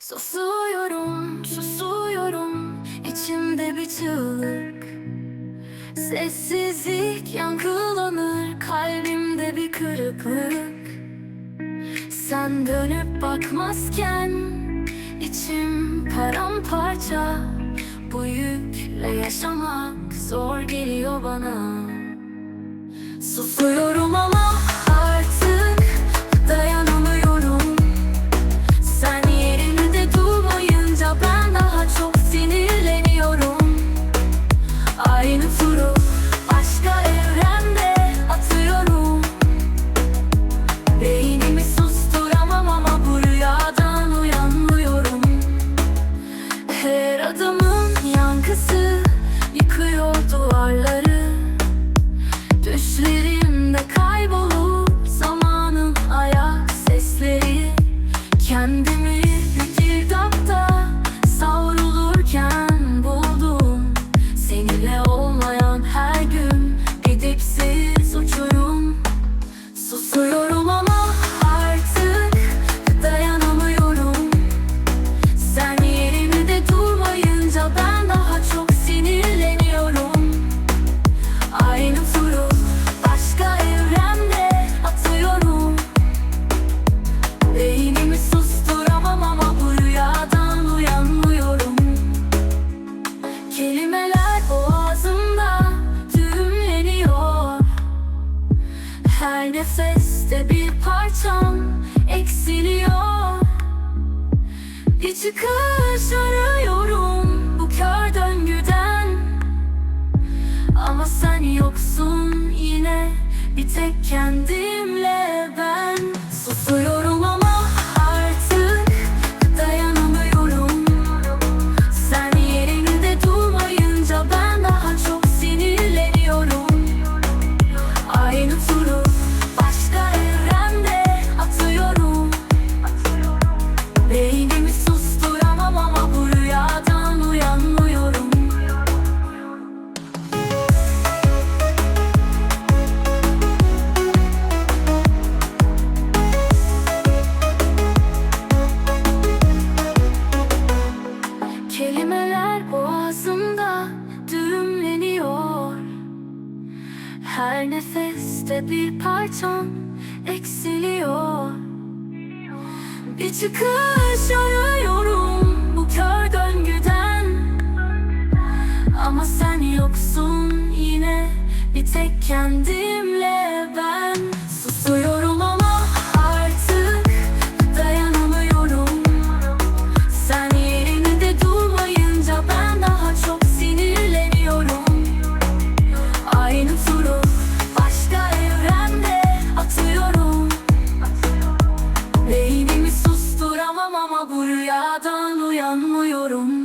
Susuyorum, susuyorum. İçimde bir çığlık. Sessizlik yankılanır kalbimde bir kırıklık. Sen dönüp bakmazken içim paramparça. Bu yükle yaşamak zor geliyor bana. Susuyorum ama Her nefeste bir parçam eksiliyor. Bir çıkış arıyorum bu kör döngüden. Ama sen yoksun yine bir tek kendimle ben. Susuyorum ama Her nefeste bir parçam eksiliyor. Bir çıkış arıyorum bu kör döngüden. Ama sen yoksun yine bir tek kendimle ben ama bu rüyadan uyanmıyorum